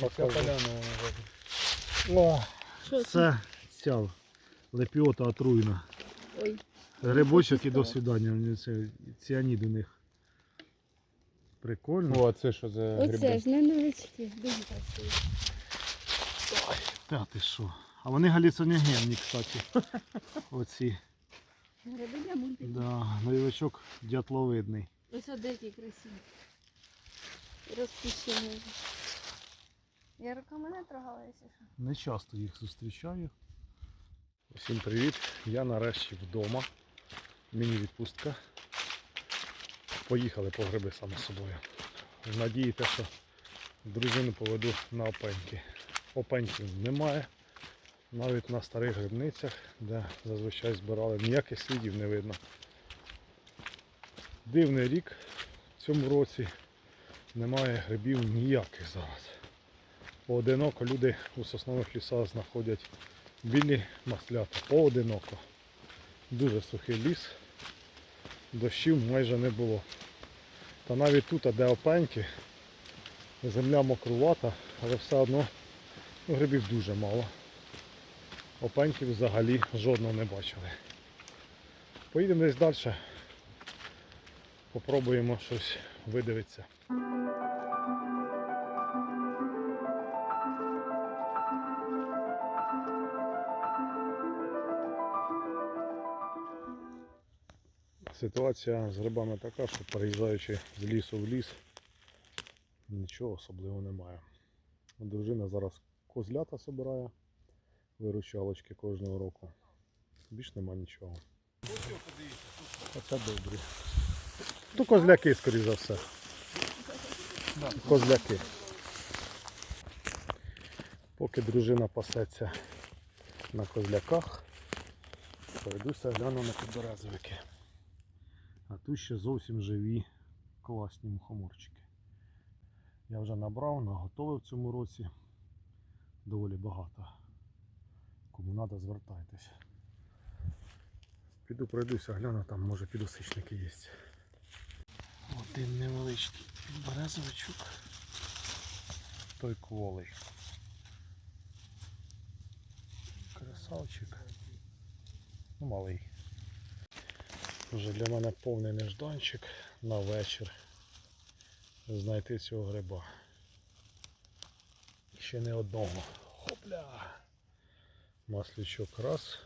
Ця покажу. поляна. О, це? ця лепіота отруйна. Ой. Грибочок і до Це ціанід у них. Прикольно. О, а це що за Оце гриби? ж невеличкі, дуже красиві. Та ти що? А вони галюциногенні, кстати. Оці. Гриби для мультиків. Да, Новичок дятловидний. Ось от деякі красиві. Я руками не трогала. Не часто їх зустрічаю. Всім привіт! Я нарешті вдома. Міні-відпустка. Поїхали по гриби саме собою. В надії те, що дружину поведу на опеньки. Опеньків немає. Навіть на старих грибницях, де зазвичай збирали, ніяких слідів не видно. Дивний рік в цьому році немає грибів ніяких зараз. Поодиноко люди у соснових лісах знаходять білі маслята. Поодиноко. Дуже сухий ліс. Дощів майже не було. Та навіть тут, де опеньки, земля мокрувата, але все одно грибів дуже мало. Опеньків взагалі жодного не бачили. Поїдемо десь далі. Попробуємо щось видивитися. Ситуація з грибами така, що переїжджаючи з лісу в ліс, нічого особливого немає. Дружина зараз козлята збирає, виручалочки кожного року. Більш нема нічого. Оце добрі. То козляки, скоріш за все. Козляки. Поки дружина пасеться на козляках, пройдуся гляну на підберезовики. А тут ще зовсім живі класні мухоморчики. Я вже набрав, наготовив в цьому році. Доволі багато. Кому треба, звертайтесь. Піду пройдуся, гляну, там може підосичники є. Один невеличкий березовичок. Той кволий. Красавчик. Ну, малий. Вже для мене повний нежданчик на вечір знайти цього гриба. Ще не одного. Хопля! Маслючок раз.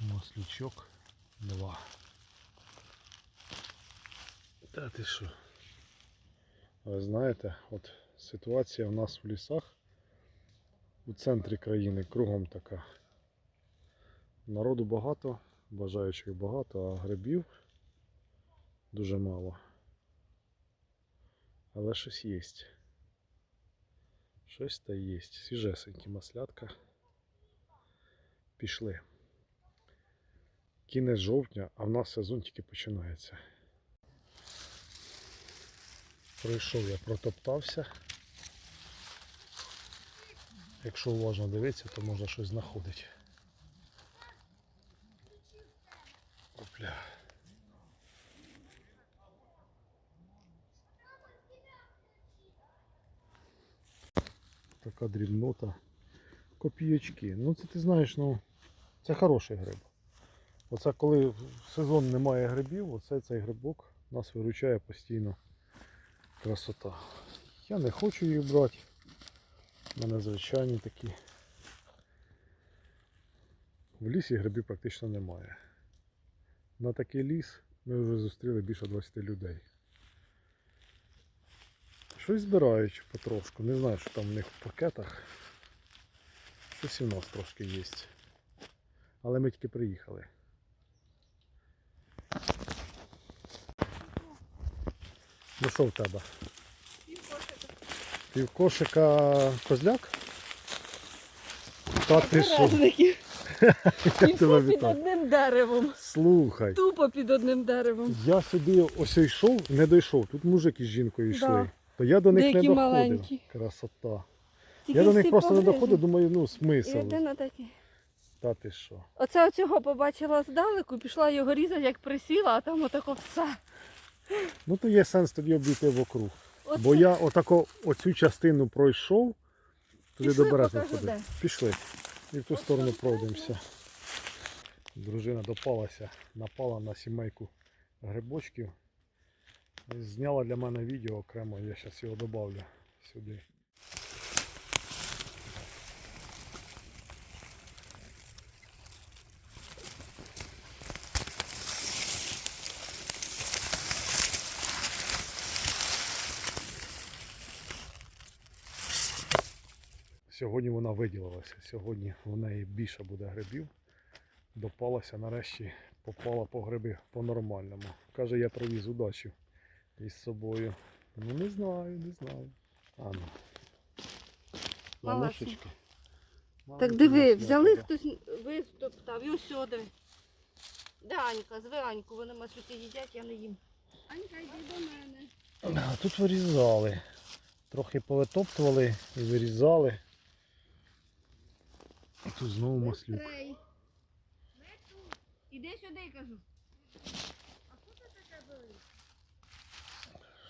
Маслючок два. Та ти що? Ви знаєте, от ситуація в нас в лісах у центрі країни кругом така. Народу багато, бажаючих багато, а грибів дуже мало. Але щось є. Щось та є. Свіжесенькі маслятка. Пішли. Кінець жовтня, а в нас сезон тільки починається. Прийшов я, протоптався. Якщо уважно дивитися, то можна щось знаходити. Опля. Така дрібнота. Копійочки. Ну це ти знаєш, ну це хороший гриб. Оце коли в сезон немає грибів, оце цей грибок нас виручає постійно. Красота. Я не хочу їх брати. У мене звичайні такі. В лісі грибів практично немає. На такий ліс ми вже зустріли більше 20 людей. Щось збирають потрошку. Не знаю, що там в них в пакетах. Щось в нас трошки є. Але ми тільки приїхали. Ну що в тебе? Півкошика козляк? Та ти що? І все під одним деревом. Слухай. Тупо під одним деревом. Я сюди ось йшов, не дійшов. Тут мужик із жінкою йшли. Да. То я до них Деякі не доходив. маленькі. Красота. Тільки я до них всі просто не доходив, думаю, ну І смисл. один такий. Та ти що? Оце оцього побачила здалеку, пішла його різати, як присіла, а там отако все. Ну то є сенс тоді обійти вокруг. Оце. Бо я отако оцю частину пройшов, туди Пішли, до березни покажу, ходив. де. Пішли. І в ту сторону пройдемося. Дружина допалася, напала на сімейку грибочків. Зняла для мене відео окремо, я зараз його додавлю сюди. Сьогодні вона виділилася. Сьогодні в неї більше буде грибів. Допалася нарешті, попала по гриби по-нормальному. Каже, я привіз удачу із собою. Ну не знаю, не знаю. А ну. Молодці. Так диви, взяли хтось вистоптав, і ось сюди. Де Анька, зви Аньку, вони маслюки їдять, я не їм. Анька, йди до мене. Тут вирізали. Трохи повитоптували і вирізали. І тут знову маслюк. Іди сюди, кажу. А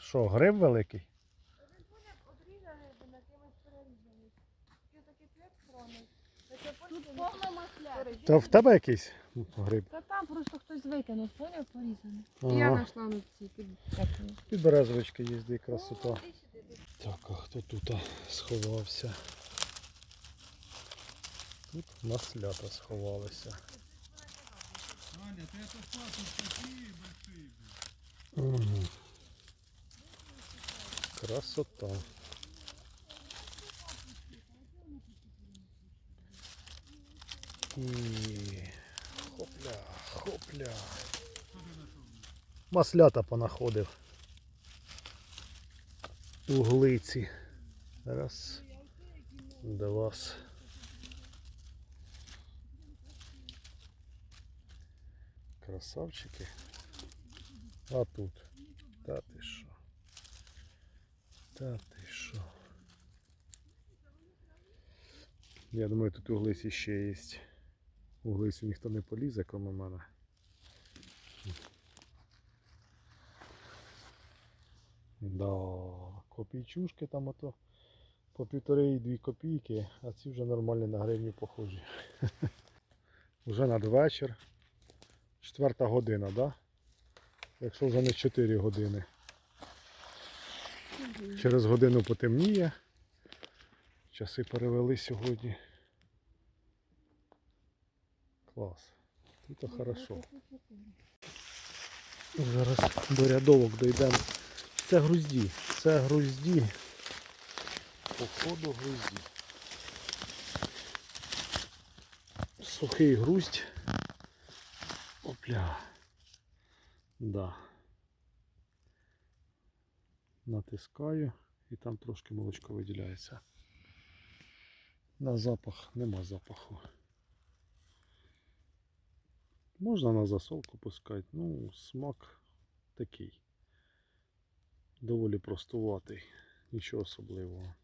Що, гриб великий? Тут повно масля. Та в тебе якийсь гриб? Та там просто хтось викинув, поняв, порізаний. Ага. Я знайшла на цій під. Під березовички їздить красота. Так, а хто тут сховався? Тут маслята сховалися. Мгм. Красота. І хопля, хопля. Маслята понаходив. Углиці. Раз. Два. Красавчики. А тут. Та ти що? Та ти що? Я думаю, тут углиці ще є. Углицю ніхто не полізе, крім мене. Да, копійчушки там ото по півтори і дві копійки, а ці вже нормально на гривню похожі. Вже надвечір. Четверта година, да? Якщо вже не 4 години. Через годину потемніє. Часи перевели сьогодні. Клас. Тут хорошо. Зараз до рядовок дійдемо. Це грузді. Це грузді. Походу грузді. Сухий груздь. Опля. Да. Натискаю і там трошки молочко виділяється. На запах нема запаху. Можна на засолку пускати, ну смак такий. Доволі простуватий, нічого особливого.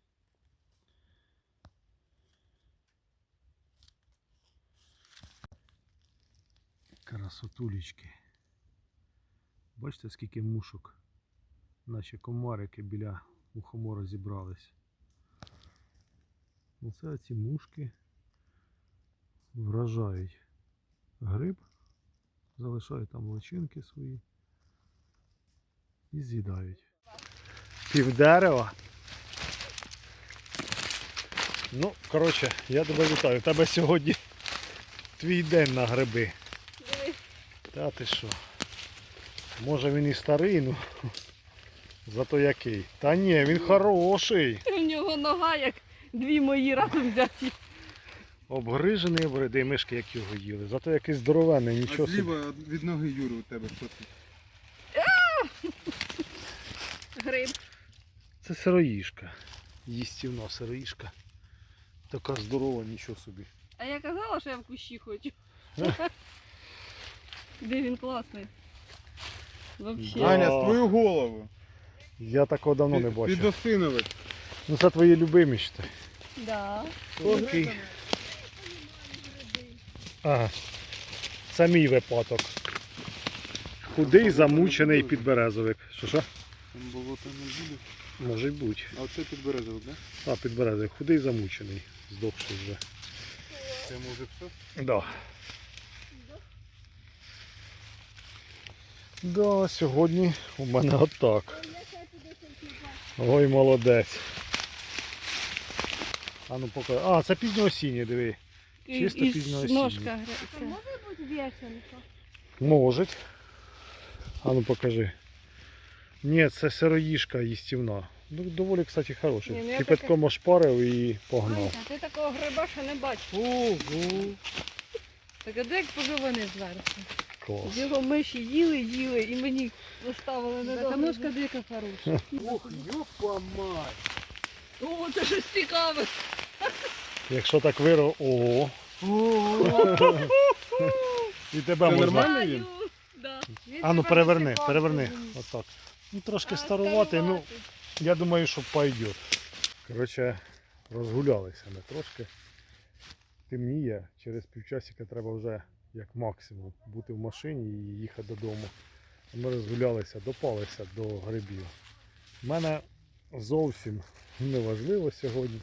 Красотулечки. Бачите, скільки мушок, наче комарики біля мухомора зібрались. Оце ці мушки вражають гриб, залишають там личинки свої і з'їдають. Пів дерева. Ну, коротше, я тебе вітаю. У тебе сьогодні твій день на гриби. Та ти що? Може він і старий, ну зато який. Та ні, він хороший. У нього нога як дві мої разом взяті. Обгрижений обриди мишки, як його їли. Зато якийсь здоровенний, А нічого собі. зліва від ноги Юри у тебе що тут? Гриб. Це сироїшка. Їстівна сироїшка. Така здорова, нічого собі. А я казала, що я в кущі хочу. Де він класний. Вообще. Аня, з твою голову. Я такого давно не бачив. Підосиновець. Ну це твої любимі ще. Да. Такий. Ага. Це мій випадок. Худий, замучений підберезовик. Що що? Там болото не буде. Може й бути. А оце підберезовик, да? А, підберезий. Худий замучений, здохший вже. Це може все? Да. Да, сьогодні у мене отак. Ой, молодець. А ну поки. А, це пізньоосіннє, диви. Чисто пізньоосіннє. ножка грається. Може бути вішенка? Можуть. А ну покажи. Ні, це сироїшка їстівна. Ну, доволі, кстати, хороший. Ні, ну я Кипятком ошпарив і погнав. А ти такого гриба ще не бачив. Ого. Так а де як поживаний зверху? Клас. Його миші їли, їли і мені оставили Так, а недовго. ножка дика хороша. Ох, ёпа мать. О, це щось цікаве. Якщо так виро. Ого. І тебе Це можна. нормально він? Да. А ну переверни, переверни. Отак. Ну трошки А, старувати, ну я думаю, що пойдет. Коротше, розгулялися ми трошки. Темніє, через півчасика треба вже як максимум бути в машині і їхати додому. Ми розгулялися, допалися до грибів. У мене зовсім не важливо сьогодні.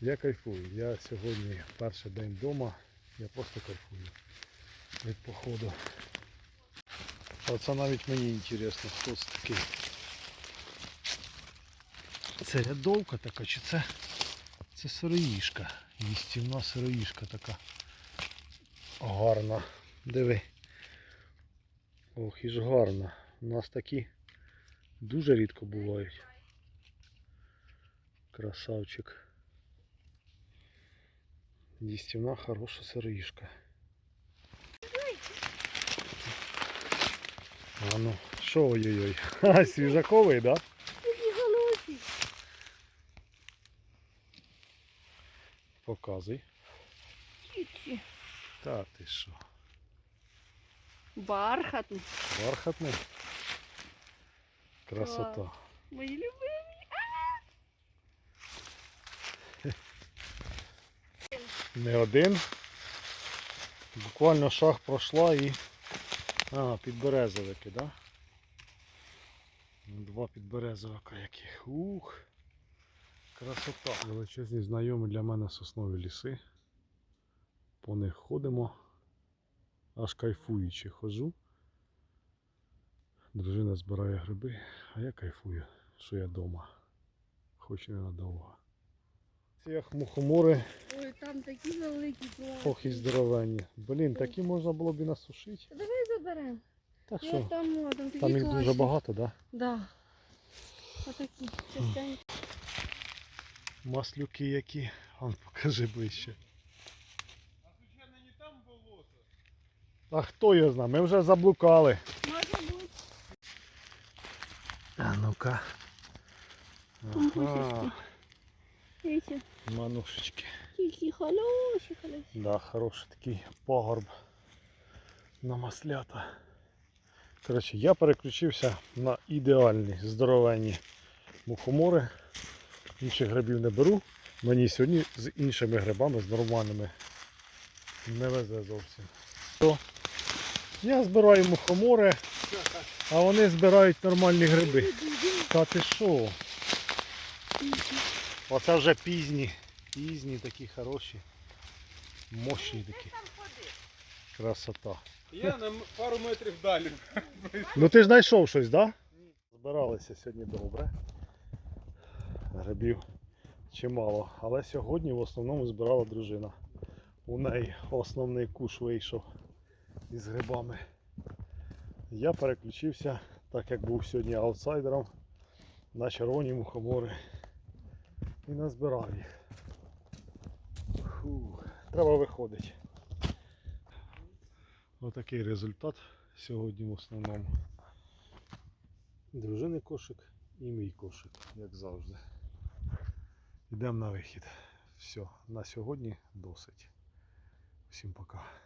Я кайфую. Я сьогодні перший день вдома, я просто кайфую від походу. А це навіть мені інтересно, хто це такий. Це рядовка така, чи це, це сироїшка. Їстівна сироїшка така. Гарна. Диви. Ох, і ж гарна. У нас такі дуже рідко бувають. Красавчик. Їстівна хороша сироїшка. А ну, що ой-ой-ой. Свіжаковий, да? Показуй. Тільки. Та ти що? Бархатний. Бархатний. Красота. Мої любимі. Не один. Буквально шаг пройшла і... А, підберезовики, да? Два підберезовика яких. Ух. Красота. Величезні знайомі для мене соснові ліси. По них ходимо. Аж кайфуючи хожу. Дружина збирає гриби, а я кайфую, що я вдома. Хоч і ненадовго. Ці як мухомори, Ой, там такі великі класні. ох і здоровенні. Блін, такі можна було б і насушити. Давай заберемо. Так Я що, там, о, там такі там їх класні. дуже багато, так? Да? Да. Отакі частенькі. Маслюки які. Ан, покажи ближче. А хто його знає? Ми вже заблукали. Може бути. А ну-ка. Ага, Дивіться, манушечки. тільки хороші, хороші. Да, хороший такий пагорб на маслята. Коротше, я переключився на ідеальні здоровенні мухомори. Інших грибів не беру. Мені сьогодні з іншими грибами, з нормальними, не везе зовсім. Я збираю мухомори, а вони збирають нормальні гриби. Та ти що? Оце вже пізні, пізні такі хороші, мощні такі. Красота. Я на пару метрів далі. Ну ти ж знайшов щось, так? Да? Збиралися сьогодні добре. Грибів чимало. Але сьогодні в основному збирала дружина. У неї основний куш вийшов із грибами. Я переключився, так як був сьогодні аутсайдером, на червоні мухомори. І назбирав їх. Фу, треба виходити. Отакий результат сьогодні в основному. Дружини кошик і мій кошик, як завжди. Йдемо на вихід. Все, на сьогодні досить. Всім пока.